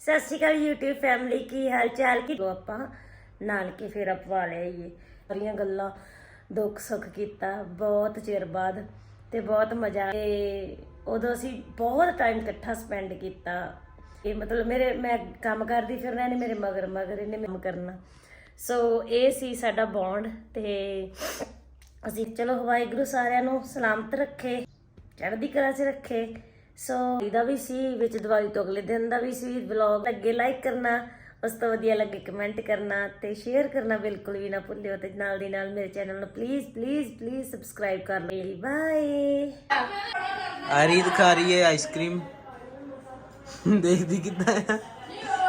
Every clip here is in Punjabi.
ਸਤਿ ਸ਼੍ਰੀ ਅਕਾਲ YouTube ਫੈਮਿਲੀ ਕੀ ਹਾਲ ਚਾਲ? ਕੀ ਆਪਾਂ ਨਾਨਕੇ ਫੇਰਾ ਪਵਾ ਲਿਆਈਏ ਸਾਰੀਆਂ ਗੱਲਾਂ ਦੁੱਖ ਸੁੱਖ ਕੀਤਾ ਬਹੁਤ ਚਿਰ ਬਾਅਦ ਤੇ ਬਹੁਤ ਮਜ਼ਾ ਤੇ ਉਦੋਂ ਅਸੀਂ ਬਹੁਤ ਟਾਈਮ ਇਕੱਠਾ ਸਪੈਂਡ ਕੀਤਾ। ਇਹ ਮਤਲਬ ਮੇਰੇ, ਮੈਂ ਕੰਮ ਕਰਦੀ ਫਿਰਨਾ, ਇਹਨੇ ਮੇਰੇ ਮਗਰ ਮਗਰ ਇਹਨੇ ਕੰਮ ਕਰਨਾ। ਸੋ ਇਹ ਸੀ ਸਾਡਾ ਬੌਂਡ ਤੇ ਅਸੀਂ ਚਲੋ ਵਾਹਿਗੁਰੂ ਸਾਰਿਆਂ ਨੂੰ ਸਲਾਮਤ ਰੱਖੇ, ਚੜ੍ਹਦੀ ਕਲਾ 'ਚ ਰੱਖੇ। ਸੋ ਇਹਦਾ ਵੀ ਸੀ ਵਿੱਚ ਦੀਵਾਲੀ ਤੋਂ ਅਗਲੇ ਦਿਨ ਦਾ ਵੀ ਸੀ ਵਲੌਗ ਅੱਗੇ ਲਾਈਕ ਕਰਨਾ ਉਸ ਤੋਂ ਵਧੀਆ ਲੱਗੇ ਕਮੈਂਟ ਕਰਨਾ ਤੇ ਸ਼ੇਅਰ ਕਰਨਾ ਬਿਲਕੁਲ ਵੀ ਨਾ ਭੁੱਲਿਓ ਤੇ ਨਾਲ ਦੀ ਨਾਲ ਮੇਰੇ ਚੈਨਲ ਨੂੰ ਪਲੀਜ਼ ਪਲੀਜ਼ ਪਲੀਜ਼ ਸਬਸਕ੍ਰਾਈਬ ਕਰ ਲਓ ਬਾਏ ਆਰੀਦ ਖਾ ਰਹੀ ਹੈ ਆਈਸਕ੍ਰੀਮ ਦੇਖਦੀ ਕਿੱਦਾਂ ਆ?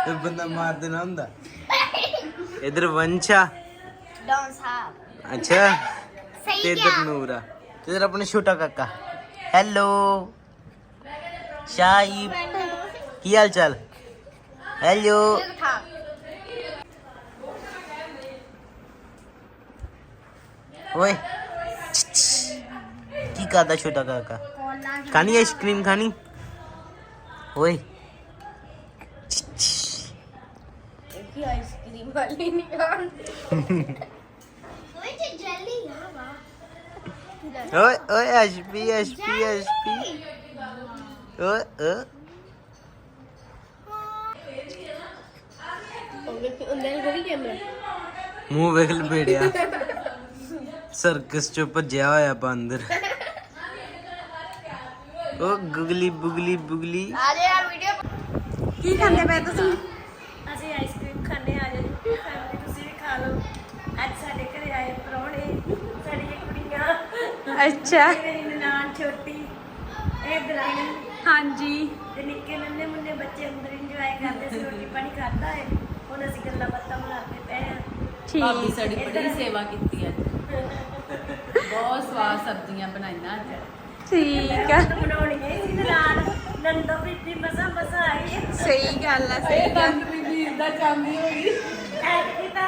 ਇਹ ਬੰਦਾ ਮਾਰ ਦੇਣਾ ਹੁੰਦਾ। ਇਧਰ ਵੰਸ਼ਾ। ਡੌਨ ਸਾਹਿਬ। ਅੱਛਾ। ਸਹੀ ਤੇ ਇਧਰ ਨੂਰਾ। ਤੇ ਇਧਰ ਆਪਣਾ ਛੋਟਾ ਕਾਕਾ। ਹੈਲੋ ਸ਼ਾਹਿਬ ਕੀ ਹਾਲ ਚਾਲ ਹੈਲੋ ਠਾ ਓਏ ਕੀ ਕਰਦਾ ਛੋਟਾ ਕਾਕਾ ਖਾਣੀ ਆਈਸਕ੍ਰੀਮ ਖਾਣੀ ਓਏ ਕੀ ਆਈਸਕ੍ਰੀਮ ਵਾਲੀ ਨਹੀਂ ਖਾਂਦੀ ਓਏ ਤੇ ਜੈਲੀ ਆ ਵਾ ਓਏ ਓਏ ਕੈਮਰਾ ਮੂੰਹ ਵੇਖ ਲਪੇੜਿਆ ਸਰਕਸ ਚੋਂ ਭੱਜਿਆ ਹੋਇਆ ਬਾਂਦਰ ਓ ਗੁਗਲੀ ਬੁਗਲੀ ਬੁਗਲੀ। ਆ ਜਾ ਯਾਰ ਵੀਡੀਓ ਕੀ ਖਾਂਦੇ ਪਏ ਤੁਸੀਂ? ਅਸੀਂ ਆਈਸਕ੍ਰੀਮ ਖਾਣੇ ਆ ਫੈਮਿਲੀ ਤੁਸੀਂ ਵੀ ਖਾ ਲਓ। ਅੱਜ ਸਾਡੇ ਘਰੇ ਆਏ ਪ੍ਰਾਹੁਣੇ ਸਾਡੀਆਂ ਕੁੜੀਆਂ। ਅੱਛਾ। ਮੇਰੀ ਨਨਾਣ ਛੋਟੀ ਇਹ ਦਰਾਣੀ। ਹਾਂਜੀ। ਤੇ ਨਿੱਕੇ ਨੰਨੇ ਮੁੰਨੇ ਬੱਚੇ ਅੰਦਰ ਇੰਜੋਏ ਕਰਦੇ ਸੀ ਰੋਟੀ ਪਾਣੀ ਖਾਦਾ ਹੈ। ਹੁਣ ਅਸੀਂ ਗੱਲਾਂ ਬਾਤਾਂ ਮਾਰਦੇ ਪਏ ਆ ਠੀਕ। ਸਾਡੀ ਬੜੀ ਸੇਵਾ ਕੀਤੀ ਅੱਜ ਬਹੁਤ ਸਵਾਦ ਸਬਜ਼ੀਆਂ ਬਣਾਈਆਂ ਅੱਜ। ਠੀਕ ਆ ਬਣਾਉਣੀਆਂ ਹੀ ਸੀ ਨਨਾਣ ਨੰਦੋ ਬੀਬੀ ਮਸਾ ਮਸਾ ਆਈ ਸਹੀ ਗੱਲ ਆ ਸਹੀ ਗੱਲ। ਵੀਰ ਦਾ ਚਾਂਦੀ ਹੋ ਗਈ ਐਤਕੀ ਤਾਂ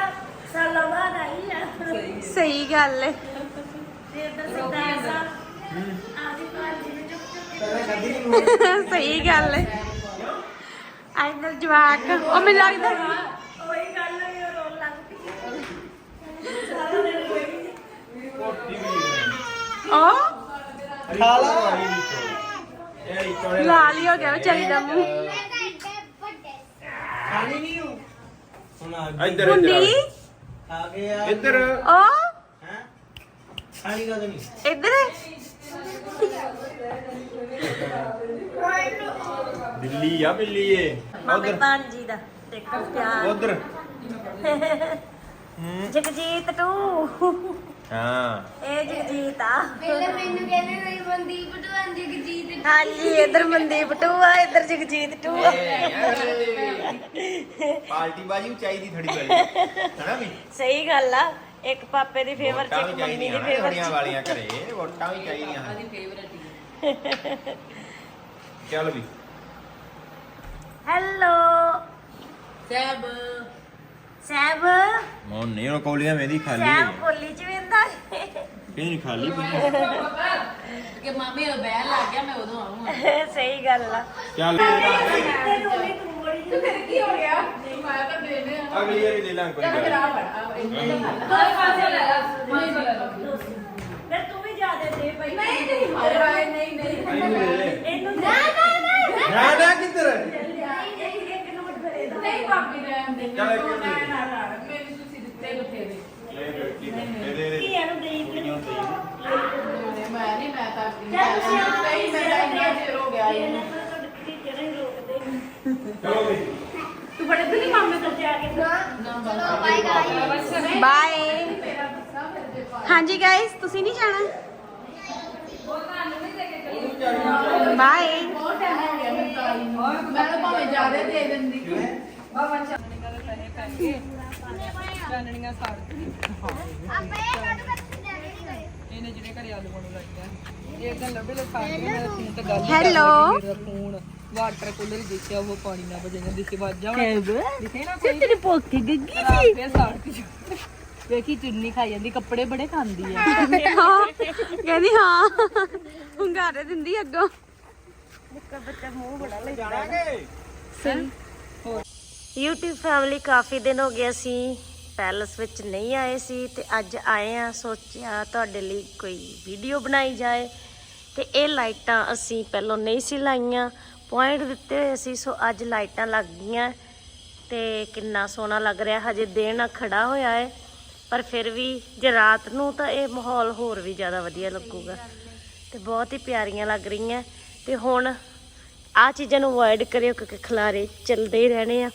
ਸਾਲਾਂ ਬਾਅਦ ਆਈ ਆ। ਸਹੀ ਗੱਲ ਹੈ। ਤੇ ਇੱਧਰ ਸਰਦਾਰ ਸਾਹਿਬ ਸਹੀ ਗੱਲ ਹੈ ਆਇਨਲ ਜਵਾਕ। ਉਹ ਮੈਨੂੰ ਲੱਗਦਾ ਉਹੀ ਗੱਲ ਉਹ? ਰੋਣ ਲੱਗ ਪਈ ਸਾਰਾ ਦਿਨ ਰੋਈ ਉਹ ਲਾਲ ਹੀ ਹੋ ਗਿਆ ਵਿਚਾਰੀ ਦਾ ਮੂੰਹ। ਹੁਣ ਆ ਇੱਧਰ ਮੁੰਡੀ? ਆ। ਗਿਆ। ਇੱਧਰ ਉਹ? ਹੈ? ਖਾਣੀ ਨਹੀਂ ਇੱਧਰ। ਦਿੱਲੀ ਆ ਬਿੱਲੀ ਏ। ਮਾਮੇ ਭਾਂਜੀ ਦਾ ਦੇਖੋ ਪਿਆਰ ਉਧਰ। ਜਗਜੀਤ ਟੂ। ਹਾਂ। ਇਹ ਜਗਜੀਤ ਆ। ਪਹਿਲੇ ਮੈਨੂੰ ਕਹਿੰਦੇ ਨਹੀਂ ਮਨਦੀਪ ਢਵਾਂ ਜਗਜੀਤ ਹਾਂਜੀ ਇਧਰ ਮਨਦੀਪ ਟੂ ਆ ਇਧਰ ਜਗਜੀਤ ਟੂ ਆ। ਪਾਰਟੀ ਬਾਜੀ ਚਾਹੀਦੀ ਥੋੜੀ ਬੜੀ ਹਨਾ ਵੀ? ਸਹੀ ਗੱਲ ਆ। ਇੱਕ ਪਾਪੇ ਦੀ ਫੇਵਰ ਚ ਇੱਕ ਮੰਮੀ ਦੀ ਫੇਵਰ ਚ। ਵਾਲੀਆਂ ਘਰੇ ਵੋਟਾਂ ਵੀ ਚਾਹੀਦੀਆਂ ਹਨ। ਫੇਵਰਟ ਚੱਲ ਵੀ। ਹੈਲੋ ਸਹਿਬ ਸੈਬ। ਮੋਨ ਨਹੀਂ ਉਹ ਕੋਲੀਆਂ ਮੇਰੀ ਖਾਲੀ ਸੈਬ ਕੋਲੀ ਚ ਵੇਂਦਾ ਇਹ ਨਹੀਂ ਖਾਲੀ ਕਿ ਮਾਮੇ ਉਹ ਬਹਿਣ ਲੱਗ ਗਿਆ ਮੈਂ ਉਦੋਂ ਆਉਂਗਾ ਸਹੀ ਗੱਲ ਆ। ਚੱਲ। ਤੇ ਰੋਲੀ ਤੂੰ ਮੋੜੀ ਤੂੰ ਫਿਰ ਕੀ ਹੋ ਗਿਆ? ਮੈਂ ਤਾਂ ਦੇਣੇ ਅਗਲੀ ਵਾਰੀ ਲੈ ਲਾਂ ਕੋਈ ਗੱਲ ਫਿਰ ਤੂੰ ਵੀ ਜਾ ਦੇ ਦੇ ਭਾਈ। ਨਹੀਂ ਨਹੀਂ ਹਾਏ ਨਹੀਂ ਨਹੀਂ। ਇਹਨੂੰ ਨਾ ਨਾ ਨਾ ਕਿੱਧਰ ਇੱਕ ਇੱਕ ਨੋਟ ਭਰੇ ਦੋ ਨਹੀਂ ਭਾਬੀ ਰਹਿਣ ਦੇ ਚੱਲ ਇੱਕ ਮਿੰਟ। ਮੈਨੂੰ ਤੁਸੀਂ ਦਿੱਤੇ ਬਥੇਰੇ ਲੈ ਲੈ ਹੈ। ਦੇ ਦੇ ਕੀ ਇਹਨੂੰ ਦੇਈ ਮੈਂ ਨਹੀਂ ਮੈਂ ਤਾਂ ਚੱਲ ਤੁਸੀਂ ਆਓ, ਨਹੀਂ ਮੈਂ ਤਾਂ ਇੰਨਾ ਚਿਰ ਹੋ ਗਿਆ ਇਹਨੂੰ। ਚਲੋ ਵੀ ਤੂੰ ਬੜੇ ਦਿਨ ਮਾਮੇ ਤੋਂ ਜਾ ਕੇ ਬਾਏ ਹਾਂਜੀ ਗਾਇਸ ਤੁਸੀਂ ਨਹੀਂ ਜਾਣਾ? ਬਾਏ ਬਹੁਤ ਟਾਈਮ ਹੋ ਗਿਆ ਮੈਨੂੰ ਤਾਂ ਆਈ ਨੂੰ ਮੈਂ ਤਾਂ ਭਾਵੇਂ ਜ਼ਿਆਦਾ ਦੇ ਦਿੰਦੀ ਆਪੇ ਕਾਟੂ ਕੱਟ ਜਾਣੇ ਨਹੀਂ ਗਏ ਇਹਨੇ ਜਿਹੜੇ ਘਰੇ ਆਲੂ ਬਣੂ ਲੱਗਿਆ ਇਹ ਤਾਂ ਲੱਭੇ ਲੈ ਖਾ ਕੇ ਮੈਂ ਫੋਨ ਤੇ ਗੱਲ ਹੈਲੋ ਫੋਨ। ਵਾਟਰ ਕੂਲਰ ਦੇਖਿਆ ਉਹ ਪਾਣੀ ਨਾ ਵਜੇ ਦਿਸੇ ਵੱਜ ਜਾਣਾ। ਦਿਸੇ ਨਾ ਕੋਈ ਤੇਰੇ ਪੋਕੇ ਗੱਗੀ ਰਾਤ ਫੇਰ ਸਾੜ ਕੇ ਵੇਖੀ ਚੁੰਨੀ ਖਾਈ ਜਾਂਦੀ ਕੱਪੜੇ ਬੜੇ ਖਾਂਦੀ ਆ। ਹਾਂ। ਕਹਿੰਦੀ ਹਾਂ ਹੁੰਗਾਰੇ ਦਿੰਦੀ ਅੱਗੋਂ। ਹੋਰ? YouTube ਫੈਮਿਲੀ ਕਾਫੀ ਦਿਨ ਹੋ ਗਏ ਅਸੀਂ ਪੈਲਸ ਵਿੱਚ ਨਹੀਂ ਆਏ ਸੀ ਤੇ ਅੱਜ ਆਏ ਆ ਸੋਚਿਆ ਤੁਹਾਡੇ ਲਈ ਕੋਈ ਵੀਡੀਓ ਬਣਾਈ ਜਾਏ। ਤੇ ਇਹ ਲਾਈਟਾਂ ਅਸੀਂ ਪਹਿਲਾਂ ਨਹੀਂ ਸੀ ਲਾਈਆਂ। ਪੁਆਇੰਟ ਦਿੱਤੇ ਹੋਏ ਸੀ, ਸੋ ਅੱਜ ਲਾਈਟਾਂ ਲੱਗ ਗਈਆਂ ਤੇ ਕਿੰਨਾ ਸੋਹਣਾ ਲੱਗ ਰਿਹਾ। ਹਜੇ ਦਿਨ ਖੜਾ ਹੋਇਆ ਹੈ ਪਰ ਫਿਰ ਵੀ ਜੇ ਰਾਤ ਨੂੰ ਤਾਂ ਇਹ ਮਾਹੌਲ ਹੋਰ ਵੀ ਜ਼ਿਆਦਾ ਵਧੀਆ ਲੱਗੂਗਾ। ਤੇ ਬਹੁਤ ਹੀ ਪਿਆਰੀਆਂ ਲੱਗ ਰਹੀਆਂ। ਤੇ ਹੁਣ ਆ ਚੀਜ਼ਾਂ ਨੂੰ ਅਵੋਇਡ ਕਰਿਓ, ਕਿਉਂਕਿ ਖਲਾਰੇ ਚੱਲਦੇ ਹੀ ਰਹਿਣੇ ਆ।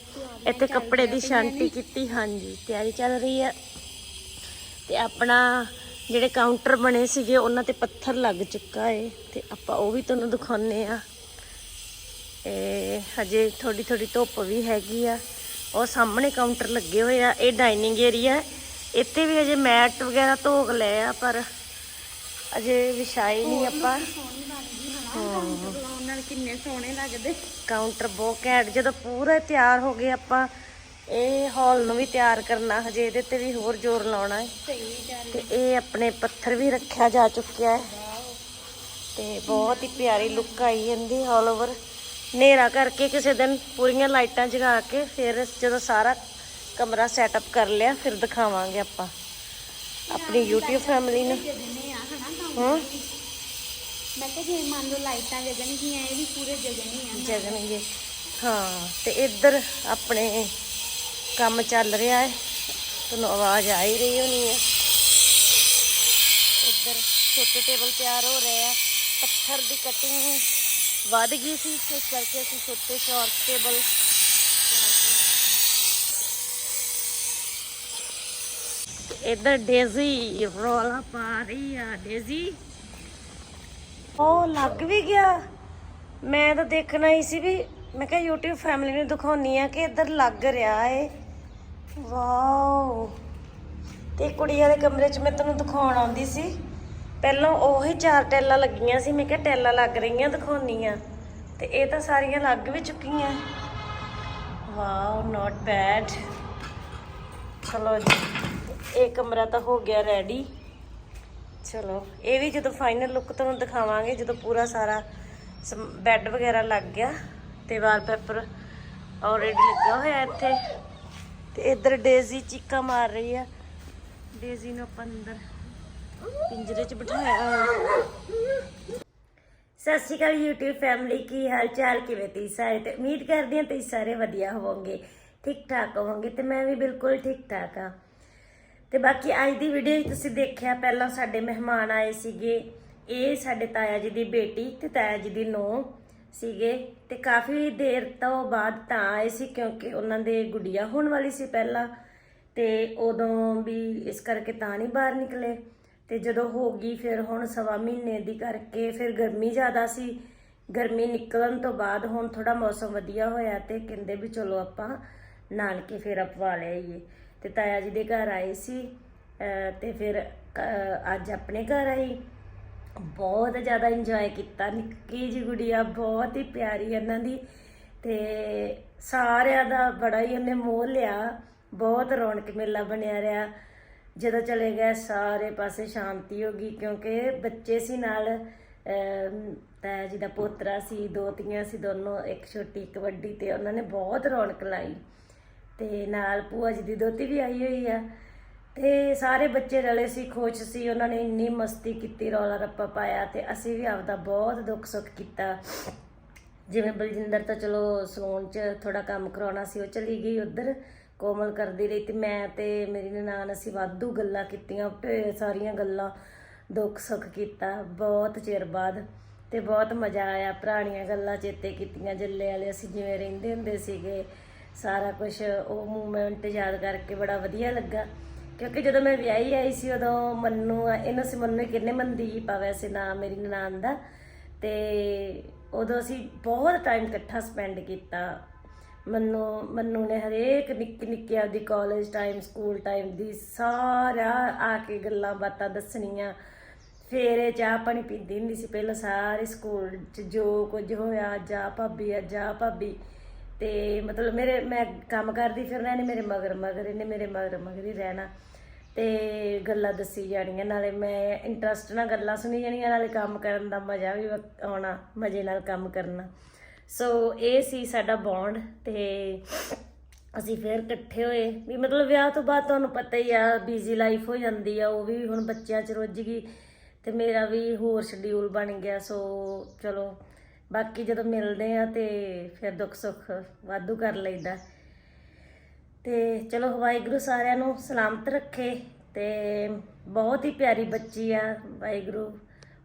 ਇੱਥੇ ਕੱਪੜੇ ਦੀ ਸ਼ਾਂਤੀ ਕੀਤੀ, ਹਾਂਜੀ, ਤਿਆਰੀ ਚੱਲ ਰਹੀ ਹੈ ਤੇ ਆਪਣਾ ਜਿਹੜੇ ਕਾਊਂਟਰ ਬਣੇ ਸੀਗੇ, ਉਹਨਾਂ ਤੇ ਪੱਥਰ ਲੱਗ ਚੁੱਕਾ ਏ। ਤੇ ਆਪਾਂ ਉਹ ਵੀ ਤੁਹਾਨੂੰ ਦਿਖਾਉਨੇ ਆ। ਇਹ ਹਜੇ ਥੋੜੀ ਥੋੜੀ ਧੁੱਪ ਵੀ ਹੈਗੀ ਆ। ਉਹ ਸਾਹਮਣੇ ਕਾਊਂਟਰ ਲੱਗੇ ਹੋਏ ਆ ਇਹ ਡਾਈਨਿੰਗ ਏਰੀਆ ਇੱਥੇ ਵੀ ਹਜੇ ਮੈਟ ਵਗੈਰਾ ਧੋਕ ਲਏ ਆ ਪਰ ਅਜੇ ਵਿਛਾਈ ਨਹੀਂ ਆਪਾਂ। ਨਾਲ ਕਿੰਨੇ ਸੋਹਣੇ ਲੱਗਦੇ। ਕਾਊਂਟਰ ਬਹੁਤ ਘੈਂਟ ਜਦੋਂ ਪੂਰਾ ਤਿਆਰ ਹੋ ਗਏ ਆਪਾਂ ਇਹ ਹਾਲ ਨੂੰ ਵੀ ਤਿਆਰ ਕਰਨਾ ਹਜੇ ਇਹਦੇ ਤੇ ਵੀ ਹੋਰ ਜ਼ੋਰ ਲਾਉਣਾ ਹੈ। ਤੇ ਇਹ ਆਪਣੇ ਪੱਥਰ ਵੀ ਰੱਖਿਆ ਜਾ ਚੁੱਕਿਆ ਹੈ। ਤੇ ਬਹੁਤ ਹੀ ਪਿਆਰੀ ਲੁੱਕ ਆਈ ਜਾਂਦੀ ਆਲ ਓਵਰ ਹਨੇਰਾ ਕਰਕੇ ਕਿਸੇ ਦਿਨ ਪੂਰੀਆਂ ਲਾਈਟਾਂ ਜਗਾ ਕੇ ਫਿਰ ਜਦੋਂ ਸਾਰਾ ਕਮਰਾ ਸੈਟਅਪ ਕਰ ਲਿਆ ਫਿਰ ਦਿਖਾਵਾਂਗੇ ਆਪਾਂ। ਆਪਣੀ YouTube ਫੈਮਿਲੀ ਨੂੰ। ਹਾਂ। ਮੈਂ ਕਿਹਾ ਜੇ ਮੰਨ ਲਓ ਲਾਈਟਾਂ ਜਗਣਗੀਆਂ ਇਹ ਵੀ ਪੂਰੇ ਜਗਣੇ ਆ ਜਗਣਗੇ। ਹਾਂ ਤੇ ਇੱਧਰ ਆਪਣੇ ਕੰਮ ਚੱਲ ਰਿਹਾ ਹੈ। ਤੁਹਾਨੂੰ ਆਵਾਜ਼ ਆ ਹੀ ਰਹੀ ਹੋਣੀ ਹੈ। ਇੱਧਰ ਛੋਟੇ ਟੇਬਲ ਤਿਆਰ ਹੋ ਰਹੇ ਆ। ਪੱਥਰ ਦੀ ਕਟਿੰਗ ਵੱਧ ਗਈ ਸੀ, ਇਸ ਕਰਕੇ ਅਸੀਂ ਛੋਟੇ ਸ਼ੋਰ ਟੇਬਲ ਇੱਧਰ ਡੇਜ਼ੀ ਰੋਲਾ ਪਾ ਰਹੀ ਆ, ਡੇਜ਼ੀ। ਉਹ ਲੱਗ ਵੀ ਗਿਆ। ਮੈਂ ਤਾਂ ਦੇਖਣਾ ਹੀ ਸੀ ਵੀ, ਮੈਂ ਕਿਹਾ YouTube ਫੈਮਿਲੀ ਨੂੰ ਦਿਖਾਉਣੀ ਆ ਕਿ ਇੱਧਰ ਲੱਗ ਰਿਹਾ ਏ। ਵਾਓ। ਤੇ ਕੁੜੀਆਂ ਦੇ ਕਮਰੇ 'ਚ ਮੈਂ ਤੁਹਾਨੂੰ ਦਿਖਾਉਣ ਆਉਂਦੀ ਸੀ। ਪਹਿਲਾਂ ਉਹੀ ਚਾਰ ਟੈਲਾਂ ਲੱਗੀਆਂ ਸੀ, ਮੈਂ ਕਿਹਾ ਟੈਲਾਂ ਲੱਗ ਰਹੀਆਂ ਦਿਖਾਉਣੀ ਆ ਤੇ ਇਹ ਤਾਂ ਸਾਰੀਆਂ ਲੱਗ ਵੀ ਚੁੱਕੀਆਂ। ਵਾਓ ਨਾਟ ਬੈਡ ਚਲੋ ਜੀ, ਇਹ ਕਮਰਾ ਤਾਂ ਹੋ ਗਿਆ ਰੈਡੀ ਚਲੋ, ਇਹ ਵੀ ਜਦੋਂ ਫਾਈਨਲ ਲੁੱਕ ਤੁਹਾਨੂੰ ਦਿਖਾਵਾਂਗੇ, ਜਦੋਂ ਪੂਰਾ ਸਾਰਾ ਬੈੱਡ ਵਗੈਰਾ ਲੱਗ ਗਿਆ, ਤੇ ਵਾਲਪੇਪਰ ਆਲਰੇਡੀ ਲੱਗਾ ਹੋਇਆ ਇੱਥੇ। ਤੇ ਇੱਧਰ ਡੇਜ਼ੀ ਚੀਕਾ ਮਾਰ ਰਹੀ ਆ। ਡੇਜ਼ੀ ਨੂੰ ਆਪਾਂ ਅੰਦਰ ਪਿੰਜਰੇ 'ਚ ਬਿਠਾਇਆ। ਸਤਿ ਸ਼੍ਰੀ ਅਕਾਲ YouTube ਫੈਮਿਲੀ ਕੀ ਹਾਲ ਚਾਲ ਕਿਵੇਂ ਤੁਸੀਂ ਸਾਰੇ? ਤੇ ਉਮੀਦ ਕਰਦੀ ਹਾਂ ਤੁਸੀਂ ਸਾਰੇ ਵਧੀਆ ਹੋਵੋਗੇ ਠੀਕ ਠਾਕ ਹੋਵੋਗੇ ਤੇ ਮੈਂ ਵੀ ਬਿਲਕੁਲ ਠੀਕ ਠਾਕ ਆ ਤੇ ਬਾਕੀ ਅੱਜ ਦੀ ਵੀਡੀਓ ਵਿੱਚ ਤੁਸੀਂ ਦੇਖਿਆ, ਪਹਿਲਾਂ ਸਾਡੇ ਮਹਿਮਾਨ ਆਏ ਸੀਗੇ। ਇਹ ਸਾਡੇ ਤਾਇਆ ਜੀ ਦੀ ਬੇਟੀ ਤੇ ਤਾਇਆ ਜੀ ਦੀ ਨੂੰਹ ਸੀਗੇ ਤੇ ਕਾਫੀ ਦੇਰ ਤੋਂ ਬਾਅਦ ਤਾਂ ਆਏ ਸੀ ਕਿਉਂਕਿ ਉਹਨਾਂ ਦੇ ਗੁੱਡੀਆ ਹੋਣ ਵਾਲੀ ਸੀ ਪਹਿਲਾਂ ਤੇ ਉਦੋਂ ਵੀ ਇਸ ਕਰਕੇ ਤਾਂ ਨਹੀਂ ਬਾਹਰ ਨਿਕਲੇ। ਤੇ ਜਦੋਂ ਹੋ ਗਈ ਫਿਰ ਹੁਣ ਸਵਾ ਮਹੀਨੇ ਦੀ ਕਰਕੇ ਫਿਰ ਗਰਮੀ ਜ਼ਿਆਦਾ ਸੀ। ਗਰਮੀ ਨਿਕਲਣ ਤੋਂ ਬਾਅਦ ਹੁਣ ਥੋੜਾ ਮੌਸਮ ਵਧੀਆ ਹੋਇਆ ਤੇ ਕਹਿੰਦੇ ਵੀ ਚਲੋ ਆਪਾਂ ਨਾਨਕੇ ਫਿਰ ਪਵਾ ਲਿਆਈਏ ਤੇ ਤਾਇਆ ਜੀ ਦੇ ਘਰ ਆਏ ਸੀ, ਅਹ ਤੇ ਫਿਰ ਅੱਜ ਆਪਣੇ ਘਰ ਆਈ। ਬਹੁਤ ਜ਼ਿਆਦਾ ਇੰਜੋਏ ਕੀਤਾ, ਨਿੱਕੀ ਜੀ ਗੁੜੀਆ ਬਹੁਤ ਹੀ ਪਿਆਰੀ ਇਹਨਾਂ ਦੀ। ਤੇ ਸਾਰਿਆਂ ਦਾ ਬੜਾ ਹੀ ਉਹਨੇ ਮੋਹ ਲਿਆ, ਬਹੁਤ ਰੌਣਕ ਮੇਲਾ ਬਣਿਆ ਰਿਹਾ। ਜਦੋਂ ਚਲੇ ਗਏ ਸਾਰੇ ਪਾਸੇ ਸ਼ਾਂਤੀ ਹੋ ਗਈ ਕਿਉਂਕਿ ਬੱਚੇ ਸੀ ਨਾਲ ਅਮ, ਤਾਇਆ ਜੀ ਦਾ ਪੋਤਰਾ ਸੀ ਦੋਤੀਆਂ ਸੀ ਦੋਨੋਂ ਇੱਕ ਛੋਟੀ ਇੱਕ ਵੱਡੀ ਤੇ ਉਹਨਾਂ ਨੇ ਬਹੁਤ ਰੌਣਕ ਲਾਈ। ਤੇ ਨਾਲ ਭੂਆ ਜੀ ਦੀ ਦੋਤੀ ਵੀ ਆਈ ਹੋਈ ਆ। ਤੇ ਸਾਰੇ ਬੱਚੇ ਰਲੇ ਸੀ ਖੁਸ਼ ਸੀ ਉਹਨਾਂ ਨੇ ਇੰਨੀ ਮਸਤੀ ਕੀਤੀ ਰੌਲਾ ਰੱਪਾ ਪਾਇਆ ਤੇ ਅਸੀਂ ਵੀ ਆਪਦਾ ਬਹੁਤ ਦੁੱਖ ਸੁੱਖ ਕੀਤਾ। ਜਿਵੇਂ ਬਲਜਿੰਦਰ ਤਾਂ ਚਲੋ ਸਲੂਨ 'ਚ ਥੋੜਾ ਕੰਮ ਕਰਾਉਣਾ ਸੀ ਉਹ ਚਲੀ ਗਈ ਉਧਰ। ਕੋਮਲ ਕਰਦੀ ਰਹੀ ਤੇ ਮੈਂ ਤੇ ਮੇਰੀ ਨਨਾਣ ਅਸੀਂ ਵਾਧੂ ਗੱਲਾਂ ਕੀਤੀਆਂ, ਢੇਰ ਸਾਰੀਆਂ ਗੱਲਾਂ ਦੁੱਖ ਸੁੱਖ ਕੀਤਾ, ਬਹੁਤ ਚਿਰ ਬਾਅਦ ਤੇ ਬਹੁਤ ਮਜ਼ਾ ਆਇਆ, ਪੁਰਾਣੀਆਂ ਗੱਲਾਂ ਚੇਤੇ ਕੀਤੀਆਂ, ਜੱਲੇ ਵਾਲੇ ਅਸੀਂ ਜਿਵੇਂ ਰਹਿੰਦੇ ਹੁੰਦੇ ਸੀਗੇ, ਸਾਰਾ ਕੁਝ ਉਹ ਮੂਮੈਂਟ ਯਾਦ ਕਰਕੇ ਬੜਾ ਵਧੀਆ ਲੱਗਾ। ਕਿਉਂਕਿ ਜਦੋਂ ਮੈਂ ਵਿਆਹੀ ਆਈ ਸੀ, ਉਦੋਂ ਮੰਨੂ ਇਹਨੂੰ ਸੀ ਮੰਨੂ ਕਿੰਨੇ ਮਨਦੀਪ ਆ ਵੈਸੇ ਨਾਮ ਮੇਰੀ ਨਨਾਣ ਦਾ ਤੇ ਉਦੋਂ ਅਸੀਂ ਬਹੁਤ ਟਾਈਮ ਇਕੱਠਾ ਸਪੈਂਡ ਕੀਤਾ। ਮੰਨੂ ਮੰਨੂ ਨੇ ਹਰੇਕ ਨਿੱਕੀ ਨਿੱਕੀ ਆਪਦੀ ਕਾਲਜ ਟਾਈਮ ਸਕੂਲ ਟਾਈਮ ਦੀ ਸਾਰਾ ਆ ਕੇ ਗੱਲਾਂ ਬਾਤਾਂ ਦੱਸਣੀਆਂ। ਫੇਰ ਇਹ ਚਾਹ ਪਾਣੀ ਪੀਂਦੀ ਹੁੰਦੀ ਸੀ ਪਹਿਲਾਂ ਸਾਰੇ ਸਕੂਲ 'ਚ, ਜੋ ਕੁਝ ਹੋਇਆ, ਜਾ ਭਾਬੀ ਆ, ਜਾ ਭਾਬੀ। ਤੇ ਮਤਲਬ ਮੇਰੇ, ਮੈਂ ਕੰਮ ਕਰਦੀ ਫਿਰਨਾ, ਇਹਨੇ ਮੇਰੇ ਮਗਰ ਮਗਰ, ਇਹਨੇ ਮੇਰੇ ਮਗਰ ਮਗਰ ਹੀ ਰਹਿਣਾ। ਤੇ ਗੱਲਾਂ ਦੱਸੀ ਜਾਣੀਆਂ, ਨਾਲੇ ਮੈਂ ਇੰਟਰਸਟ ਨਾਲ ਗੱਲਾਂ ਸੁਣੀ ਜਾਣੀਆਂ, ਨਾਲੇ ਕੰਮ ਕਰਨ ਦਾ ਮਜ਼ਾ ਵੀ ਆਉਣਾ, ਮਜ਼ੇ ਨਾਲ ਕੰਮ ਕਰਨਾ। ਸੋ ਇਹ ਸੀ ਸਾਡਾ ਬੌਂਡ ਤੇ ਅਸੀਂ ਫੇਰ ਇਕੱਠੇ ਹੋਏ। ਵੀ ਮਤਲਬ ਵਿਆਹ ਤੋਂ ਬਾਅਦ ਤੁਹਾਨੂੰ ਪਤਾ ਹੀ ਆ ਬਿਜ਼ੀ ਲਾਈਫ ਹੋ ਜਾਂਦੀ ਆ, ਉਹ ਵੀ ਹੁਣ ਬੱਚਿਆਂ 'ਚ ਰੁੱਝ ਗਈ ਤੇ ਮੇਰਾ ਵੀ ਹੋਰ ਸ਼ਡਿਊਲ ਬਣ ਗਿਆ। ਸੋ ਚਲੋ, ਬਾਕੀ ਜਦੋਂ ਮਿਲਦੇ ਆ ਤੇ ਫਿਰ ਦੁੱਖ ਸੁੱਖ ਵਾਧੂ ਕਰ ਲਈਦਾ। ਤੇ ਚਲੋ, ਵਾਹਿਗੁਰੂ ਸਾਰਿਆਂ ਨੂੰ ਸਲਾਮਤ ਰੱਖੇ ਤੇ ਬਹੁਤ ਹੀ ਪਿਆਰੀ ਬੱਚੀ ਆ ਵਾਹਿਗੁਰੂ।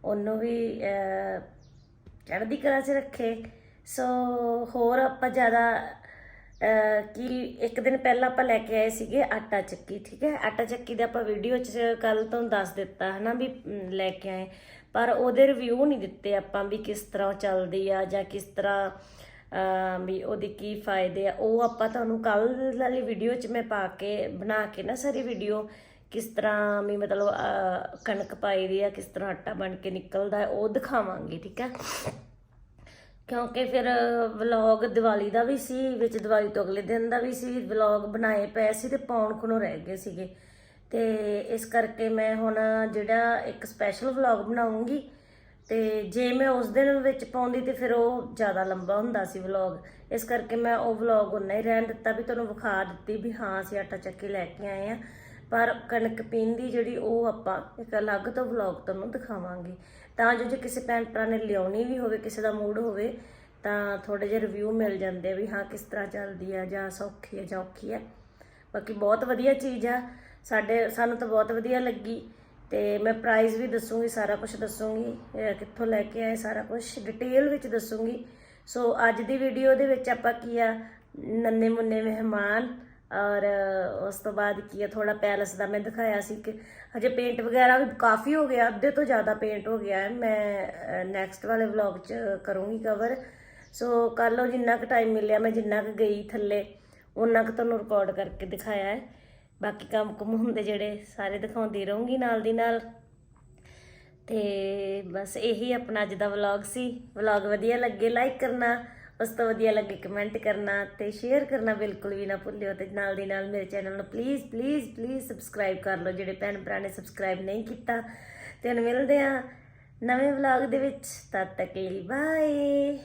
ਉਹਨੂੰ ਵੀ ਚੜ੍ਹਦੀ ਕਲਾ 'ਚ ਰੱਖੇ। ਸੋ ਹੋਰ ਆਪਾਂ ਜ਼ਿਆਦਾ ਕਿ ਇੱਕ ਦਿਨ ਪਹਿਲਾਂ ਆਪਾਂ ਲੈ ਕੇ ਆਏ ਸੀਗੇ ਆਟਾ ਚੱਕੀ, ਠੀਕ ਹੈ? ਆਟਾ ਚੱਕੀ ਦਾ ਆਪਾਂ ਵੀਡੀਓ 'ਚ ਕੱਲ ਤੋਂ ਦੱਸ ਦਿੱਤਾ ਹਨਾ ਵੀ ਲੈ ਕੇ ਆਏ। ਪਰ ਉਹਦੇ ਰਿਵਿਊ ਨਹੀਂ ਦਿੱਤੇ ਆਪਾਂ ਵੀ ਕਿਸ ਤਰ੍ਹਾਂ ਚੱਲਦੀ ਆ ਜਾਂ ਕਿਸ ਤਰ੍ਹਾਂ ਵੀ ਉਹਦੇ ਕੀ ਫਾਇਦੇ ਆ। ਉਹ ਆਪਾਂ ਤੁਹਾਨੂੰ ਕੱਲ ਵਾਲੀ ਵੀਡੀਓ 'ਚ ਮੈਂ ਪਾ ਕੇ, ਬਣਾ ਕੇ ਨਾ ਸਾਰੀ ਵੀਡੀਓ ਕਿਸ ਤਰ੍ਹਾਂ ਵੀ ਮਤਲਬ ਕਣਕ ਪਾਈ ਦੀ ਆ, ਕਿਸ ਤਰ੍ਹਾਂ ਆਟਾ ਬਣ ਕੇ ਨਿਕਲਦਾ, ਉਹ ਦਿਖਾਵਾਂਗੇ, ਠੀਕ ਹੈ? ਕਿਉਂਕਿ ਫਿਰ ਵਲੌਗ ਦੀਵਾਲੀ ਦਾ ਵੀ ਸੀ, ਵਿੱਚ ਦੀਵਾਲੀ ਤੋਂ ਅਗਲੇ ਦਿਨ ਦਾ ਵੀ ਸੀ, ਵਲੌਗ ਬਣਾਏ ਪਏ ਸੀ ਤੇ ਪਾਉਣ ਕੋਲੋਂ ਰਹਿ ਗਏ ਸੀਗੇ। ਤੇ ਇਸ ਕਰਕੇ ਮੈਂ ਹੁਣ ਜਿਹੜਾ ਇੱਕ ਸਪੈਸ਼ਲ ਵਲੌਗ ਬਣਾਉਂਗੀ ਤੇ ਜੇ ਮੈਂ ਉਸ ਦਿਨ ਵਿੱਚ ਪਾਉਂਦੀ ਤੇ ਫਿਰ ਉਹ ਜ਼ਿਆਦਾ ਲੰਬਾ ਹੁੰਦਾ ਸੀ ਵਲੌਗ। ਇਸ ਕਰਕੇ ਮੈਂ ਉਹ ਵਲੌਗ ਉਨਾ ਹੀ ਰਹਿਣ ਦਿੱਤਾ ਵੀ ਤੁਹਾਨੂੰ ਵਿਖਾ ਦਿੱਤੀ ਵੀ ਹਾਂ ਅਸੀਂ ਆਟਾ ਚੱਕੀ ਲੈ ਕੇ ਆਏ ਆ ਪਰ ਕਣਕ ਪੀਂਦੀ ਜਿਹੜੀ ਉਹ ਆਪਾਂ ਇੱਕ ਅਲੱਗ ਤੋਂ ਵਲੌਗ ਤੁਹਾਨੂੰ ਦਿਖਾਵਾਂਗੇ। ਤਾਂ ਜੋ ਜੇ ਕਿਸੇ ਭੈਣ ਭਰਾ ਨੇ ਲਿਆਉਣੀ ਵੀ ਹੋਵੇ, ਕਿਸੇ ਦਾ ਮੂਡ ਹੋਵੇ, ਤਾਂ ਥੋੜੇ ਜਿਹੇ ਰਿਵਿਊ ਮਿਲ ਜਾਂਦੇ ਆ ਵੀ ਹਾਂ, ਕਿਸ ਤਰ੍ਹਾਂ ਚੱਲਦੀ ਆ ਜਾਂ ਸੌਖੀ ਆ ਜਾਂ ਔਖੀ ਆ। ਬਾਕੀ ਬਹੁਤ ਵਧੀਆ ਚੀਜ਼ ਆ। ਸਾਡੇ, ਸਾਨੂੰ ਤਾਂ ਬਹੁਤ ਵਧੀਆ ਲੱਗੀ ਤੇ ਮੈਂ ਪ੍ਰਾਈਸ ਵੀ ਦੱਸੂਗੀ, ਸਾਰਾ ਕੁਝ ਦੱਸੂਗੀ ਕਿੱਥੋਂ ਲੈ ਕੇ ਆਏ ਸਾਰਾ ਕੁਝ ਡਿਟੇਲ ਵਿੱਚ ਦੱਸੂਗੀ। ਸੋ ਅੱਜ ਦੀ ਵੀਡੀਓ ਦੇ ਵਿੱਚ ਆਪਾਂ ਕੀ ਆ? ਨੰਨੇ ਮੁੰਨੇ ਮਹਿਮਾਨ ਔਰ ਉਸ ਤੋਂ ਬਾਅਦ ਕੀ ਹੈ ਥੋੜਾ ਪੈਲਸ ਦਾ ਮੈਂ ਦਿਖਾਇਆ ਸੀ ਕਿ ਹਜੇ ਪੇਂਟ ਵਗੈਰਾ ਵੀ ਕਾਫੀ ਹੋ ਗਿਆ, ਅੱਧੇ ਤੋਂ ਜ਼ਿਆਦਾ ਪੇਂਟ ਹੋ ਗਿਆ ਹੈ। ਮੈਂ ਨੈਕਸਟ ਵਾਲੇ ਵਲੌਗ 'ਚ ਕਰੂੰਗੀ ਕਵਰ ਸੋ ਕੱਲ ਉਹ ਜਿੰਨਾ ਕੁ ਟਾਈਮ ਮਿਲਿਆ, ਮੈਂ ਜਿੰਨਾ ਕੁ ਗਈ ਥੱਲੇ ਉਹਨਾਂ ਕੁ ਤੁਹਾਨੂੰ ਰਿਕਾਰਡ ਕਰਕੇ ਦਿਖਾਇਆ ਹੈ। ਬਾਕੀ ਕੰਮ ਕੁਮ ਹੁੰਦੇ ਜਿਹੜੇ, ਸਾਰੇ ਦਿਖਾਉਂਦੀ ਰਹੂੰਗੀ ਨਾਲ ਦੀ ਨਾਲ। ਤੇ ਬਸ ਇਹੀ ਆਪਣਾ ਅੱਜ ਦਾ ਵਲੌਗ ਸੀ। ਵਲੌਗ ਵਧੀਆ ਲੱਗੇ ਲਾਈਕ ਕਰਨਾ। ਉਸ ਤੋਂ ਵਧੀਆ ਲੱਗੇ ਕਮੈਂਟ ਕਰਨਾ ਤੇ ਸ਼ੇਅਰ ਕਰਨਾ ਬਿਲਕੁਲ ਵੀ ਨਾ ਭੁੱਲਿਓ ਤੇ ਨਾਲ ਦੀ ਨਾਲ ਮੇਰੇ ਚੈਨਲ ਨੂੰ ਪਲੀਜ਼ ਪਲੀਜ਼ ਪਲੀਜ਼ ਸਬਸਕ੍ਰਾਈਬ ਕਰ ਲਓ ਜਿਹੜੇ ਭੈਣ ਭਰਾ ਨੇ ਸਬਸਕ੍ਰਾਈਬ ਨਹੀਂ ਕੀਤਾ। ਤੇ ਹੁਣ ਮਿਲਦੇ ਆ ਨਵੇਂ ਵਲੌਗ ਦੇ ਵਿੱਚ। ਤਦ ਤੱਕ ਲਈ ਬਾਏ